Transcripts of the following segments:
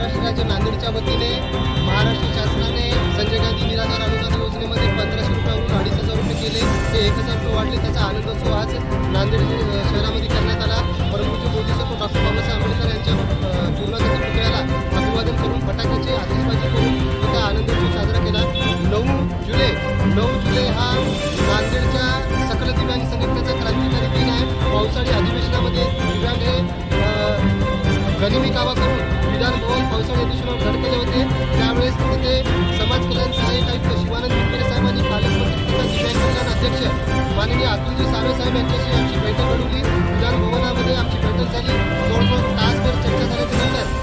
महाराष्ट्र राज्य नांदेडच्या वतीने महाराष्ट्र शासनाने संजय गांधी निराधार अनुदान योजनेमध्ये पंधराशे रुपयावरून अडीच हजार रुपये केले. ते एक हजार रुपये वाढले. त्याचा आनंदोत्सव आज नांदेड शहरामध्ये करण्यात आला. परमपूज्य बोधिसत्व डॉक्टर बाबासाहेब आंबेडकर यांच्या अ, पुतळ्याला अभिवादन करून फटाक्याची आतिषबाजी करून त्याचा आनंदोत्सव साजरा केला. नऊ जुलै नऊ जुलै हा नांदेडच्या सकल दिव्यांग संघटनेचा क्रांतिकारी दिन आहे. पावसाळी अधिवेशनामध्ये दिव्यांग हे गनिमी कावा करून पावसाळी अधिवेशनावर धडकले होते. त्यावेळेस तिथे समाज कल्याण सहाय्यक आयुक्त शिवानंद विखेरे साहेबांनी पालकमंत्री तथा कल्याण अध्यक्ष माननीय अतुलजी सावे साहेब यांच्याशी आमची बैठक घडवली. विधानभवनामध्ये आमची बैठक झाली. जवळजवळ तासभर चर्चा झाल्याच्यानंतर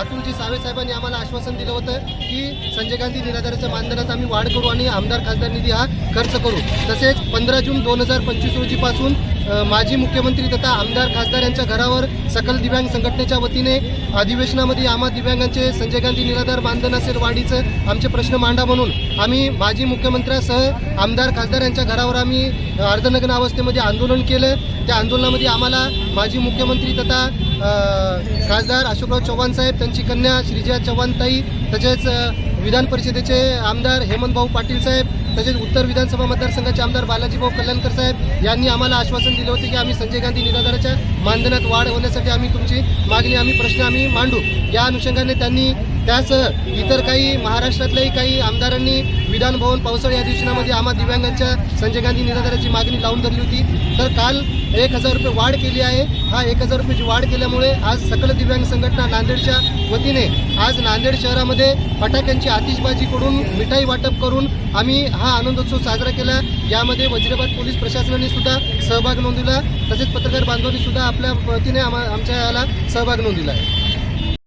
अतुलजी सावे साहेबांनी आम्हाला आश्वासन दिलं होतं की संजय गांधी निराधाराच्या मानधनात आम्ही वाढ करू आणि आमदार खासदार निधी हा खर्च करू. तसेच पंधरा जून दोन हजार पंचवीस रोजीपासून माजी मुख्यमंत्री तथा आमदार खासदार यांच्या घरावर सकल दिव्यांग संघटनेच्या वतीने अधिवेशनामध्ये आम्हा दिव्यांगांचे संजय गांधी निराधार मानधन असेल वाढीचं आमचे प्रश्न मांडा म्हणून आम्ही माजी मुख्यमंत्र्यासह आमदार खासदार यांच्या घरावर आम्ही अर्धनग्न अवस्थेमध्ये आंदोलन केलं. त्या आंदोलनामध्ये आम्हाला माजी मुख्यमंत्री तथा खासदार अशोकराव चव्हाण साहेब त्यांची कन्या श्रीजया चव्हाण ताई तसेच विधान परिषदेचे आमदार हेमंत भाऊ पाटील साहेब तसेच उत्तर विधानसभा मतदारसंघाचे आमदार बालाजीभाऊ कल्याणकर साहेब यांनी आम्हाला आश्वासन दिले होते की आम्ही संजय गांधी निराधाराच्या मानधनात वाढ होण्यासाठी आम्ही तुमची मागणी आम्ही प्रश्न आम्ही मांडू. या अनुषंगाने त्यांनी त्यासह इतर काही महाराष्ट्रातल्याही काही आमदारांनी विधानभवन पावसाळी अधिवेशनामध्ये आम्हा दिव्यांगांच्या संजय गांधी निराधाराची मागणी लावून धरली होती. तर काल एक हजार रुपये वाढ केली आहे. हा एक हजार रुपयाची वाढ केल्यामुळे आज सकल दिव्यांग संघटना नांदेडच्या वतीने आज नांदेड शहरामध्ये फटाक्यांची आतिषबाजी करून मिठाई वाटप करून आम्ही हा आनंदोत्सव साजरा केला. यामध्ये वजिराबाद पोलीस प्रशासनाने सुद्धा सहभाग नोंदवला. तसेच पत्रकार बांधवांनी सुद्धा आपल्या वतीने आम्हा आमच्या याला सहभाग नोंदवला आहे.